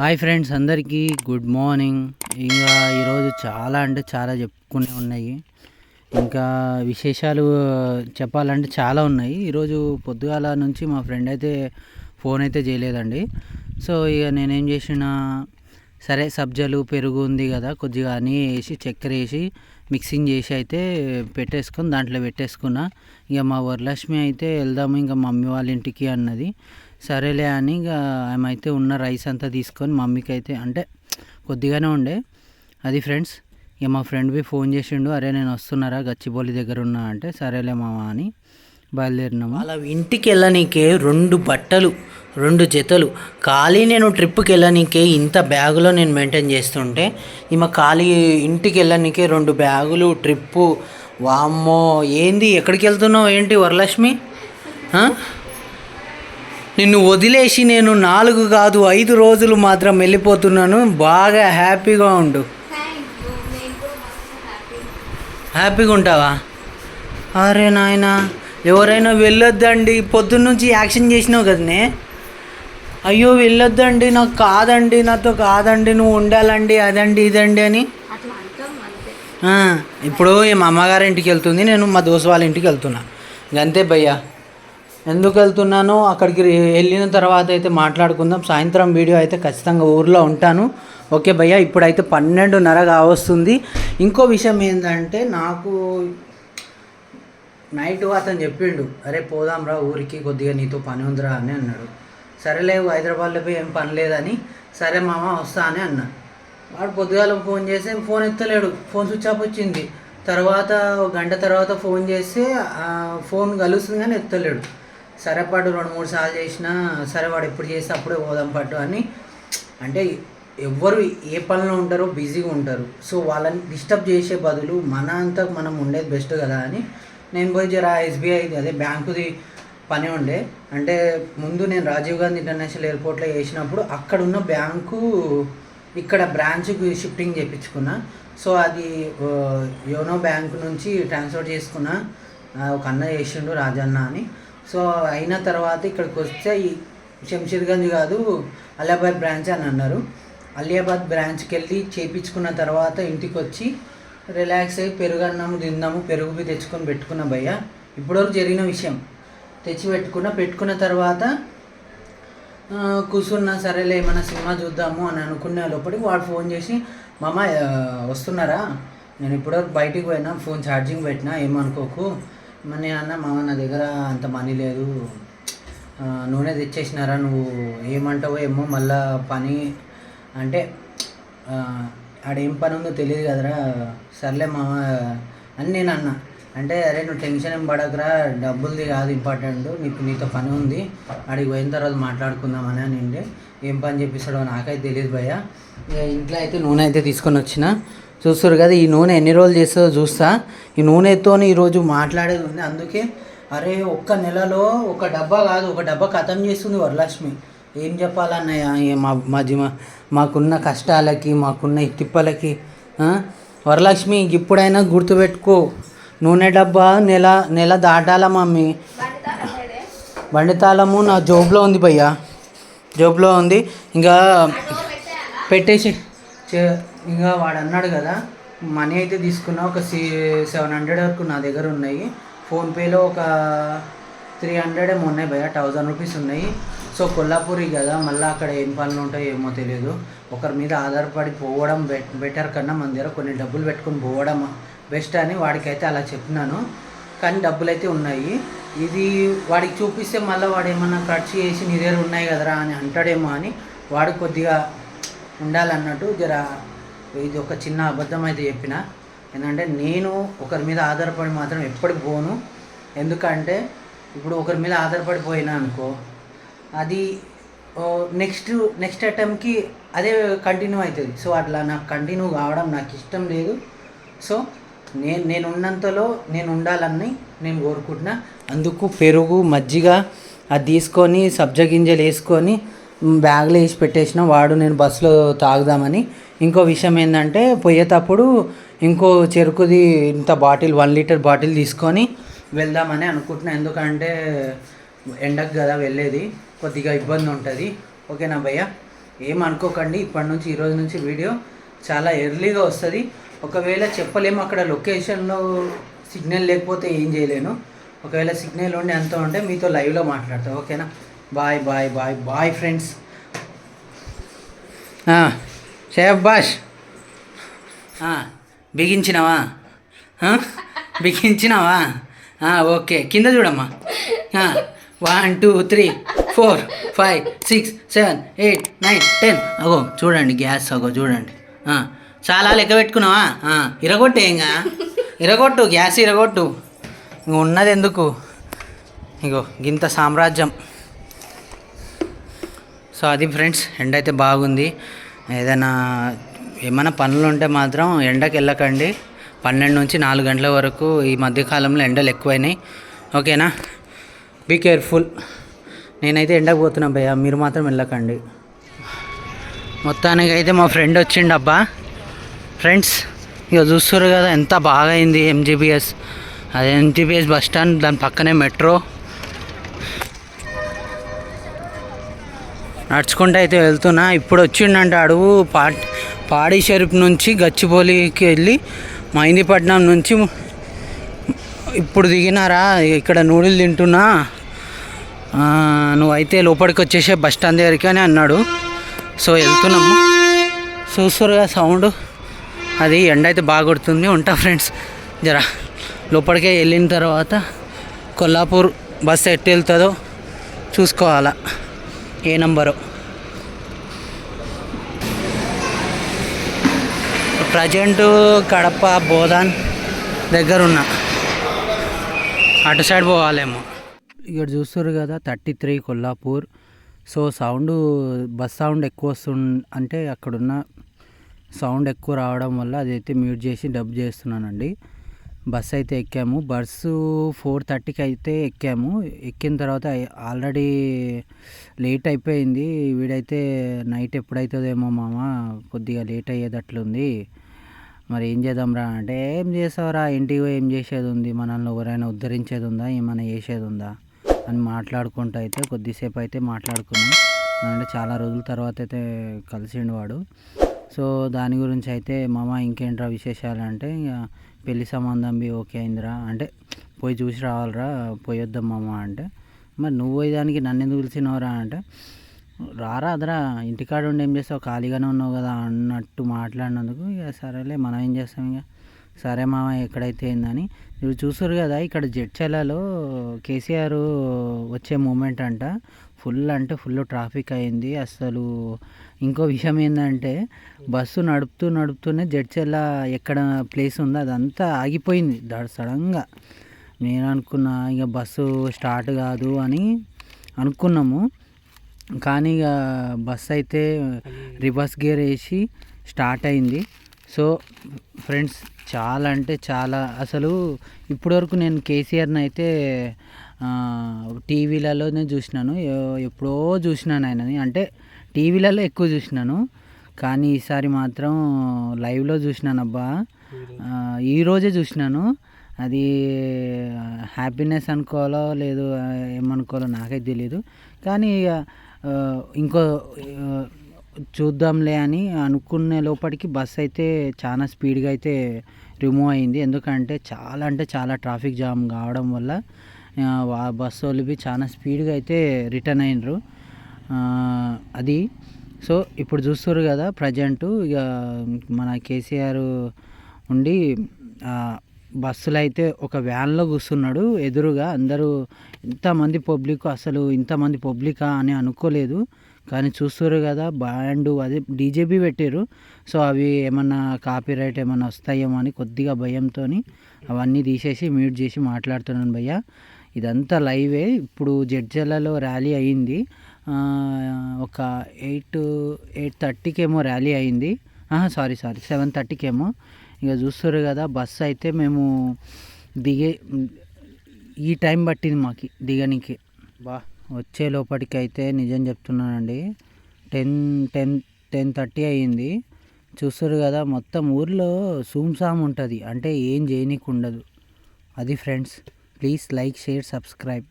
Hi friends అందరికీ good morning. ఇంకా ఈరోజు చాలా అంటే చాలా చెప్పుకునే ఉన్నాయి. ఇంకా విశేషాలు చెప్పాలంటే చాలా ఉన్నాయి. ఈరోజు పొద్దుగాల నుంచి మా ఫ్రెండ్ అయితే ఫోన్ అయితే చేయలేదండి. సో ఇక నేనేం చేసిన సరే సబ్జలు పెరుగు ఉంది కదా కొద్దిగా అని వేసి చక్కెర వేసి మిక్సింగ్ చేసి అయితే పెట్టేసుకొని దాంట్లో పెట్టేసుకున్నా. ఇక మా వరలక్ష్మి అయితే వెళ్దాము ఇంకా మమ్మీ వాళ్ళ ఇంటికి అన్నది. సరేలే అని ఇక ఆమె ఉన్న రైస్ అంతా తీసుకొని మమ్మీకి అయితే అంటే కొద్దిగానే ఉండే. అది ఫ్రెండ్స్ ఇక మా ఫ్రెండ్ బి ఫోన్ చేసిండు అరే నేను వస్తున్నారా గచ్చిబౌలి దగ్గర ఉన్నా అంటే సరేలే మామ అని బయలుదేరినాము. అలా ఇంటికి వెళ్ళనీకే రెండు బట్టలు రెండు జతలు. ఖాళీ నేను ట్రిప్కి వెళ్ళనీకే ఇంత బ్యాగులో నేను మెయింటైన్ చేస్తుంటే ఈమె ఖాళీ ఇంటికి వెళ్ళనీకే రెండు బ్యాగులు ట్రిప్పు. వామ్మో ఏంది ఎక్కడికి వెళ్తున్నావు ఏంటి వరలక్ష్మి? నిన్ను వదిలేసి నేను నాలుగు కాదు ఐదు రోజులు మాత్రం వెళ్ళిపోతున్నాను. బాగా హ్యాపీగా ఉండు. హ్యాపీగా ఉంటావా? అరే నాయనా ఎవరైనా వెళ్ళొద్దండి. పొద్దున్న నుంచి యాక్షన్ చేసినావు కదనే? అయ్యో వెళ్ళొద్దండి. నాకు కాదండి నాతో కాదండి. నువ్వు ఉండాలండి అదండి ఇదండి అని. ఇప్పుడు మా అమ్మగారి ఇంటికి వెళ్తుంది నేను మా దోశ వాళ్ళ ఇంటికి వెళ్తున్నా. అంతే భయ్యా. ఎందుకు వెళ్తున్నానో అక్కడికి వెళ్ళిన తర్వాత అయితే మాట్లాడుకుందాం. సాయంత్రం వీడియో అయితే ఖచ్చితంగా ఊర్లో ఉంటాను. ఓకే భయ్యా ఇప్పుడైతే పన్నెండున్నర కావస్తుంది. ఇంకో విషయం ఏంటంటే నాకు నైట్ అతను చెప్పిండు అరే పోదాం రా ఊరికి కొద్దిగా నీతో పని ఉందిరా అని అన్నాడు. సరేలే హైదరాబాద్లో పోయి ఏం పని లేదని సరే మామ వస్తా అని అన్నా. వాడు పొద్దుగాల ఫోన్ చేసి ఫోన్ ఎత్తలేడు ఫోన్ స్విచ్ ఆఫ్ వచ్చింది. తర్వాత ఒక గంట తర్వాత ఫోన్ చేస్తే ఫోన్ కలుస్తుంది కానీ ఎత్తలేడు. సరే రెండు మూడు సార్లు చేసినా సరే వాడు ఎప్పుడు చేస్తే అప్పుడే పోదాం పట్టు అని. అంటే ఎవ్వరు ఏ పనిలో ఉంటారో బిజీగా ఉంటారు. సో వాళ్ళని డిస్టర్బ్ చేసే బదులు మన అంతా మనం ఉండేది బెస్ట్ కదా అని. నేను పోయి జర ఎస్బీఐ అదే బ్యాంకుది పని ఉండే. అంటే ముందు నేను రాజీవ్ గాంధీ ఇంటర్నేషనల్ ఎయిర్పోర్ట్లో చేసినప్పుడు అక్కడ ఉన్న బ్యాంకు ఇక్కడ బ్రాంచ్కి షిఫ్టింగ్ చేయించుకున్నా సో అది యోనో బ్యాంక్ నుంచి ట్రాన్స్ఫర్ చేసుకున్నా. ఒక అన్న చేసిండు రాజన్న అని. సో అయిన తర్వాత ఇక్కడికి వస్తే ఈ శంషీర్గంజ్ కాదు అలియాబాద్ బ్రాంచ్ అని అన్నారు. అలియాబాద్ బ్రాంచ్కి వెళ్ళి చేయించుకున్న తర్వాత ఇంటికి వచ్చి రిలాక్స్ అయ్యి పెరుగు అన్నాము తిందాము పెరుగు తెచ్చుకొని పెట్టుకున్న భయ్య. ఇప్పటివరకు జరిగిన విషయం. తెచ్చి పెట్టుకున్న పెట్టుకున్న తర్వాత కూర్చున్నా సరేలే ఏమైనా సినిమా చూద్దాము అని అనుకునే లోపలికి వాడు ఫోన్ చేసి మామ వస్తున్నారా? నేను ఇప్పటివరకు బయటికి పోయినా ఫోన్ ఛార్జింగ్ పెట్టినా ఏమనుకోకు? మరి నేను అన్నా నా దగ్గర అంత మనీ లేదు. నూనె తెచ్చేసినారా నువ్వు? ఏమంటావో ఏమో మళ్ళా పని అంటే ఆడేం పని ఉందో తెలియదు కదరా. సర్లే మామ అని నేను అన్నా. అంటే అరే నువ్వు టెన్షన్ ఏం పడకరా. డబ్బులది కాదు ఇంపార్టెంట్ నీకు నీతో పని ఉంది. ఆడికి పోయిన తర్వాత మాట్లాడుకుందామని అని ఏం పని చెప్పిస్తాడో నాకైతే తెలియదు భయ్య. ఇంట్లో అయితే నూనె అయితే తీసుకొని వచ్చిన. చూస్తారు కదా ఈ నూనె ఎన్ని రోజులు చేస్తుందో చూస్తా. ఈ నూనెతో ఈరోజు మాట్లాడేది ఉంది. అందుకే అరే ఒక్క నెలలో ఒక డబ్బా కాదు ఒక డబ్బా ఖతం చేస్తుంది వరలక్ష్మి. ఏం చెప్పాలన్నయ్య మా మా మాకున్న కష్టాలకి మాకున్న తిప్పలకి? వరలక్ష్మి ఇప్పుడైనా గుర్తుపెట్టుకో. నూనె డబ్బా నెల నెల దాటాల మమ్మీ. బండి తాళము నా జోబులో ఉంది భయ్యా. జోబులో ఉంది. ఇంకా పెట్టేసి ఇంకా వాడు అన్నాడు కదా మనీ అయితే తీసుకున్నా ఒక సి సెవెన్ హండ్రెడ్ వరకు నా దగ్గర ఉన్నాయి. ఫోన్పేలో ఒక త్రీ హండ్రెడ్ ఏమో ఉన్నాయి భయ థౌజండ్ రూపీస్ ఉన్నాయి. సో కొల్లాపూరి కదా మళ్ళీ అక్కడ ఏం పనులు ఉంటాయో ఏమో తెలియదు. ఒకరి మీద ఆధారపడి పోవడం బెటర్ కన్నా మన దగ్గర కొన్ని డబ్బులు పెట్టుకొని పోవడం బెస్ట్ అని వాడికైతే అలా చెప్పినాను. కానీ డబ్బులు అయితే ఉన్నాయి. ఇది వాడికి చూపిస్తే మళ్ళీ వాడు ఏమన్నా ఖర్చు చేసి నీ దగ్గర ఉన్నాయి కదరా అని అంటాడేమో అని వాడు కొద్దిగా ఉండాలన్నట్టు జర ఇది ఒక చిన్న అబద్ధం అయితే చెప్పిన. ఎందుకంటే నేను ఒకరి మీద ఆధారపడి మాత్రం ఎప్పటికి పోను. ఎందుకంటే ఇప్పుడు ఒకరి మీద ఆధారపడిపోయినా అనుకో అది నెక్స్ట్ నెక్స్ట్ అటెంప్ట్కి అదే కంటిన్యూ అవుతుంది. సో అట్లా నాకు కంటిన్యూ కావడం నాకు ఇష్టం లేదు. సో నేను నేను ఉన్నంతలో నేను ఉండాలని నేను కోరుకుంటున్నా. అందుకు పెరుగు మజ్జిగ అది తీసుకొని సబ్జ గింజలు వేసుకొని బ్యాగ్లో వేసి పెట్టేసిన వాడు నేను బస్సులో తాగుదామని. ఇంకో విషయం ఏంటంటే పోయేటప్పుడు ఇంకో చెరుకుది ఇంత బాటిల్ వన్ లీటర్ బాటిల్ తీసుకొని వెళ్దామని అనుకుంటున్నా. ఎందుకంటే ఎండకు కదా వెళ్ళేది కొద్దిగా ఇబ్బంది ఉంటుంది. ఓకేనా భయ్య? ఏం అనుకోకండి ఇప్పటి నుంచి ఈరోజు నుంచి వీడియో చాలా ఎర్లీగా వస్తుంది. ఒకవేళ చెప్పలేము అక్కడ లొకేషన్లో సిగ్నల్ లేకపోతే ఏం చేయలేను. ఒకవేళ సిగ్నల్ ఉండి అంత ఉంటే మీతో లైవ్లో మాట్లాడతా ఓకేనా? Bye bye bye bye friends షేఫ్ బాష్. బిగించినావా? బిగించినావా? ఓకే కింద చూడమ్మా. One two three four five six seven eight nine ten. అగో చూడండి గ్యాస్ అగో చూడండి. చాలా లెక్క పెట్టుకున్నావా? ఇరగొట్టు ఏంగా ఇరగొట్టు గ్యాస్ ఇరగొట్టు. ఉన్నది ఎందుకు ఇగో గింత సామ్రాజ్యం. సో అది ఫ్రెండ్స్ ఎండ అయితే బాగుంది. ఏదైనా ఏమైనా పనులు ఉంటే మాత్రం ఎండకి వెళ్ళకండి. పన్నెండు నుంచి నాలుగు గంటల వరకు ఈ మధ్యకాలంలో ఎండలు ఎక్కువైనాయి. ఓకేనా? బీ కేర్ఫుల్ నేనైతే ఎండకు పోతున్నా భయ్య మీరు మాత్రం వెళ్ళకండి. మొత్తానికి అయితే మా ఫ్రెండ్ వచ్చిండు అబ్బా. ఫ్రెండ్స్ ఇక చూస్తారు కదా ఎంత బాగా అయింది ఎంజీబీఎస్ అది ఎంజీబీఎస్ బస్ స్టాండ్ దాని పక్కనే మెట్రో. నడుచుకుంటూ అయితే వెళ్తున్నా. ఇప్పుడు వచ్చిండంట అడుగు పా పాడి షరీఫ్ నుంచి గచ్చిబౌలికి వెళ్ళి మహిందీపట్నం నుంచి ఇప్పుడు దిగినారా? ఇక్కడ నూడిల్ తింటున్నా. నువ్వైతే లోపలికి వచ్చేసే బస్ స్టాండ్ దగ్గరికి అని అన్నాడు. సో వెళ్తున్నాము. చూస్తురుగా సౌండ్. అది ఎండ అయితే బాగా కొడుతుంది. ఉంటా ఫ్రెండ్స్. జరా లోపలికే వెళ్ళిన తర్వాత కొల్లాపూర్ బస్ ఎట్టు వెళ్తుందో చూసుకోవాలా. ఏ నంబరు? ప్రజెంటు కడప బోధాన్ దగ్గర ఉన్నా అటు సైడ్ పోవాలేమో. ఇక్కడ చూస్తారు కదా thirty three Kollapur. So sound bus sound ఎక్కువ వస్తుంది అంటే అక్కడున్న సౌండ్ ఎక్కువ రావడం వల్ల అదైతే మ్యూట్ చేసి డబ్ చేస్తున్నానండి. బస్ అయితే ఎక్కాము. బస్సు ఫోర్ థర్టీకి అయితే ఎక్కాము. ఎక్కిన తర్వాత ఆల్రెడీ లేట్ అయిపోయింది. వీడైతే నైట్ ఎప్పుడైతుందేమో మామ కొద్దిగా లేట్ అయ్యేటట్లుంది. మరి ఏం చేద్దాంరా అంటే ఏం చేసావురా ఇంటికి ఏం చేసేది ఉంది మనల్ని ఎవరైనా ఉద్ధరించేది ఉందా ఏమైనా చేసేది ఉందా అని మాట్లాడుకుంటూ అయితే కొద్దిసేపు అయితే మాట్లాడుకున్నాం. అంటే చాలా రోజుల తర్వాత అయితే కలిసిండు వాడు. సో దాని గురించి అయితే మామ ఇంకేంట్రా విశేషాలు అంటే ఇక పెళ్ళి సంబంధం బి ఓకే అయిందిరా. అంటే పోయి చూసి రావాలిరా పోయొద్దాం మామ అంటే. మరి నువ్వు పోయేదానికి నన్ను ఎందుకు పిలిచినవరా అంటే రారా అదరా ఇంటికాడ ఉండి ఏం చేస్తావు? ఖాళీగానే ఉన్నావు కదా అన్నట్టు మాట్లాడినందుకు ఇక సరేలే మనం ఏం చేస్తాం ఇక? సరే మామ ఎక్కడైతే అయిందని మీరు చూసారు కదా ఇక్కడ జడ్చర్లలో కేసీఆర్ వచ్చే మూమెంట్ అంట. ఫుల్ అంటే ఫుల్ ట్రాఫిక్ అయింది. అసలు ఇంకో విషయం ఏంటంటే బస్సు నడుపుతూ నడుపుతూనే జడ్చర్ల ఎక్కడ ప్లేస్ ఉందో అదంతా ఆగిపోయింది. దాడు సడన్గా నేను అనుకున్నా ఇక బస్సు స్టార్ట్ కాదు అని అనుకున్నాము. కానీ ఇక బస్ అయితే రివర్స్ గేర్ వేసి స్టార్ట్ అయింది. సో ఫ్రెండ్స్ చాలా అంటే చాలా. అసలు ఇప్పటివరకు నేను కేసీఆర్ని అయితే టీవీలలోనే చూసినాను. ఎప్పుడో చూసినాను ఆయనని. అంటే టీవీలలో ఎక్కువ చూసినాను. కానీ ఈసారి మాత్రం లైవ్లో చూసినాను అబ్బా. ఈరోజే? చూసినాను. అది హ్యాపీనెస్ అనుకోవాలో లేదు ఏమనుకోవాలో నాకైతే తెలియదు కానీ ఇక చూద్దాంలే అని అనుకునే లోపలికి బస్ అయితే చాలా స్పీడ్గా అయితే రిమూవ్ అయింది. ఎందుకంటే చాలా అంటే చాలా ట్రాఫిక్ జామ్ కావడం వల్ల బస్సు వాళ్ళు చాలా స్పీడ్గా అయితే రిటర్న్ అయినరు. అది. సో ఇప్పుడు చూస్తారు కదా ప్రజెంట్ ఇక మన కేసీఆర్ ఉండి బస్సులో అయితే ఒక వ్యాన్లో కూర్చున్నాడు ఎదురుగా. అందరూ ఇంతమంది పబ్లిక్ అసలు ఇంతమంది పబ్లికా? అని అనుకోలేదు. కానీ చూస్తారు కదా బ్యాండ్ అదే డీజేబీ పెట్టారు సో అవి ఏమన్నా కాపీ రైట్ ఏమన్నా వస్తాయేమో అని కొద్దిగా భయంతో అవన్నీ తీసేసి మ్యూట్ చేసి మాట్లాడుతున్నాను భయ్య. ఇదంతా లైవే. ఇప్పుడు జడ్జలలో ర్యాలీ అయింది. ఒక ఎయిట్ ఎయిట్ థర్టీకేమో ర్యాలీ అయింది. సారీ సారీ సెవెన్ థర్టీకేమో. ఇక చూస్తారు కదా బస్సు అయితే మేము దిగే ఈ టైం పట్టింది మాకు దిగనికి. బా. వచ్చే లోపటికైతే అయితే నిజం చెప్తున్నానండి. టెన్ టెన్ టెన్ థర్టీ అయ్యింది. చూస్తారు కదా మొత్తం ఊర్లో సూమ్సామ్ ఉంటుంది. అంటే ఏం చేయనీకి ఉండదు అది friends please like share subscribe.